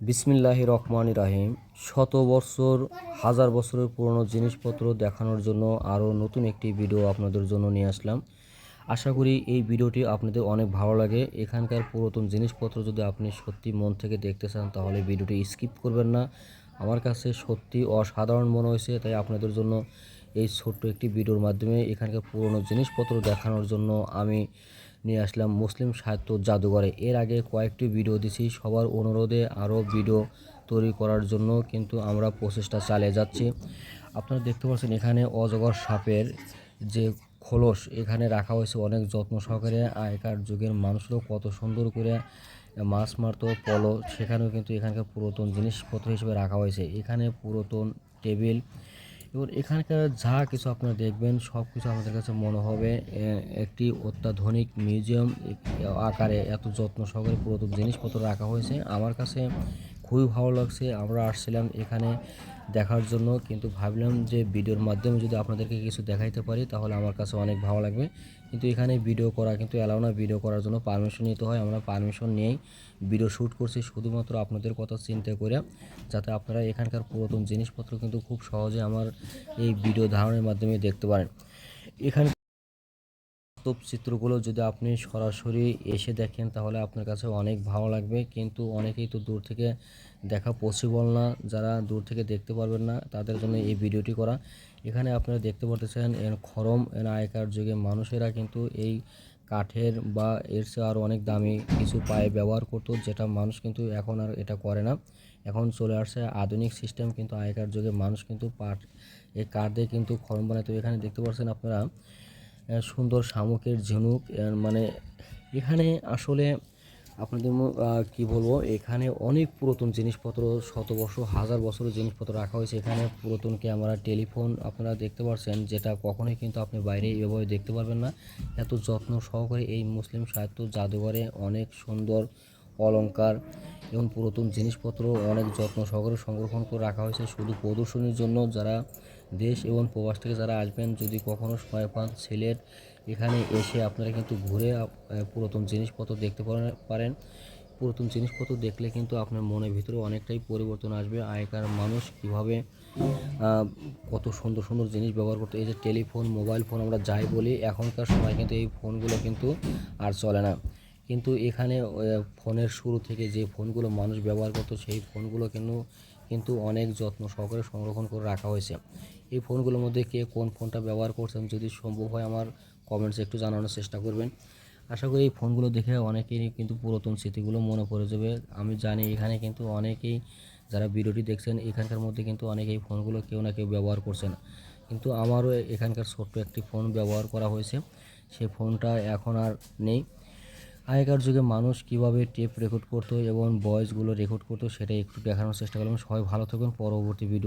বিসমিল্লাহ রহমান রাহিম। শত বছর, হাজার বছরের পুরনো জিনিসপত্র দেখানোর জন্য আরও নতুন একটি ভিডিও আপনাদের জন্য নিয়ে আসলাম। আশা করি এই ভিডিওটি আপনাদের অনেক ভালো লাগে। এখানকার পুরাতন জিনিসপত্র যদি আপনি সত্যি মন থেকে দেখতে চান, তাহলে ভিডিওটি স্কিপ করবেন না। আমার কাছে সত্যি অসাধারণ মনে হয়েছে, তাই আপনাদের জন্য এই ছোট্ট একটি ভিডিওর মাধ্যমে এখানকার পুরনো জিনিসপত্র দেখানোর জন্য আমি নিয়ে আসলাম মুসলিম সাহিত্য জাদুঘরে। এর আগে কয়েকটি ভিডিও দিছি, সবার অনুরোধে আরও ভিডিও তৈরি করার জন্য কিন্তু আমরা প্রচেষ্টা চালিয়ে যাচ্ছি। আপনারা দেখতে পাচ্ছেন এখানে অজগর সাপের যে খোলস, এখানে রাখা হয়েছে অনেক যত্ন সহকারে। আগেকার যুগের মানুষরাও কত সুন্দর করে মাছ মারতো, পলো, সেখানেও কিন্তু এখানকার পুরাতন জিনিসপত্র হিসেবে রাখা হয়েছে। এখানে পুরাতন টেবিল এবং এখানকার যা কিছু আপনারা দেখবেন, সব কিছু আমাদের কাছে মনে হবে। একটি অত্যাধুনিক মিউজিয়াম আকারে এত যত্ন সহকারে পুরাতন জিনিসপত্র রাখা হয়েছে। আমার কাছে খুবই ভালো লাগছে। আমরা আসছিলাম এখানে দেখার জন্য, কিন্তু ভাবলাম যে ভিডিওর মাধ্যমে যদি আপনাদেরকে কিছু দেখাইতে পারি, তাহলে আমার কাছে অনেক ভালো লাগবে। কিন্তু এখানে ভিডিও করা কিন্তু অ্যালাউ না, ভিডিও করার জন্য পারমিশন নিতে হয়, আমরা পারমিশন নিয়েই ভিডিও শ্যুট করছি শুধুমাত্র আপনাদের কথা চিন্তা করে, যাতে আপনারা এখানকার পুরাতন জিনিসপত্র কিন্তু খুব সহজে আমার এই ভিডিও ধারণের মাধ্যমে দেখতে পারেন। এখানে বাস্তব চিত্রগুলো যদি আপনি সরাসরি এসে দেখেন, তাহলে আপনার কাছে অনেক ভালো লাগবে। কিন্তু অনেকেই তো দূর থেকে দেখা পসিবল না। যারা দূর থেকে দেখতে পারবেন না, তাদের জন্য এই ভিডিওটি করা। এখানে আপনারা দেখতে পারতেছেন এর খরম এর আগেকার যুগে মানুষেরা কিন্তু এই কাঠের বা এর চেয়ে আরও অনেক দামি কিছু পায়ে ব্যবহার করতো, যেটা মানুষ কিন্তু এখন আর এটা করে না। এখন চলে আসছে আধুনিক সিস্টেম কিন্তু আগেকার যুগে মানুষ কিন্তু পাট, এই কাঠ দিয়ে কিন্তু খরম বানাতো এখানে দেখতে পাচ্ছেন আপনারা সুন্দর শামুকের ঝিনুক মানে এখানে আসলে আপনাদের কি বলব, এখানে অনেক পুরাতন জিনিসপত্র শত বছর হাজার বছরের জিনিসপত্র রাখা হয়েছে। এখানে পুরাতন ক্যামেরা, টেলিফোন আপনারা দেখতে পাচ্ছেন যেটা কখনোই কিন্তু আপনি বাইরে এভাবে দেখতে পারবেন না। এত যত্ন সহকারে এই মুসলিম সাহিত্য জাদুঘরে অনেক সুন্দর অলংকার এবং পুরাতন জিনিসপত্র অনেক যত্ন সহকারে সংরক্ষণ করে রাখা হয়েছে। শুধু প্রদর্শনীর জন্য যারা দেশ এবং প্রবাস থেকে যারা আসবেন, যদি কখনও সময় পান, সিলেট এখানে এসে আপনারা কিন্তু ঘুরে পুরাতন জিনিসপত্র দেখতে পারেন পুরাতন জিনিসপত্র দেখলে কিন্তু আপনার মনের ভিতরে অনেকটাই পরিবর্তন আসবে। আগেকার মানুষ কীভাবে কত সুন্দর সুন্দর জিনিস ব্যবহার করতো। এই যে টেলিফোন, মোবাইল ফোন আমরা যাই বলি, এখনকার সময় কিন্তু এই ফোনগুলো কিন্তু আর চলে না। কিন্তু এখানে ফোনের শুরু থেকে যে ফোনগুলো মানুষ ব্যবহার করতো, সেই ফোনগুলো কিন্তু কিন্তু অনেক যত্ন সহকারে সংরক্ষণ করে রাখা হয়েছে। এই ফোনগুলোর মধ্যে কে কোন ফোনটা ব্যবহার করছেন যদি সম্ভব হয় আমার কমেন্টসে একটু জানানোর চেষ্টা করবেন। আশা করি এই ফোনগুলো দেখে অনেকেরই কিন্তু পুরাতন স্মৃতিগুলো মনে পড়ে যাবে। আমি জানি এখানে কিন্তু অনেকেই যারা ভিডিওটি দেখছেন, এখানকার মধ্যে কিন্তু অনেকেই ফোনগুলো কেউ না কেউ ব্যবহার করছেন কিন্তু আমারও এখানকার ছোট্ট একটি ফোন ব্যবহার করা হয়েছে। সেই ফোনটা এখন আর নেই। আগেকার যুগে মানুষ কীভাবে টেপ রেকর্ড করতো এবং ভয়েসগুলো রেকর্ড করতো সেটা একটু দেখানোর চেষ্টা করলাম। সবাই ভালো থাকুন পরবর্তী ভিডিও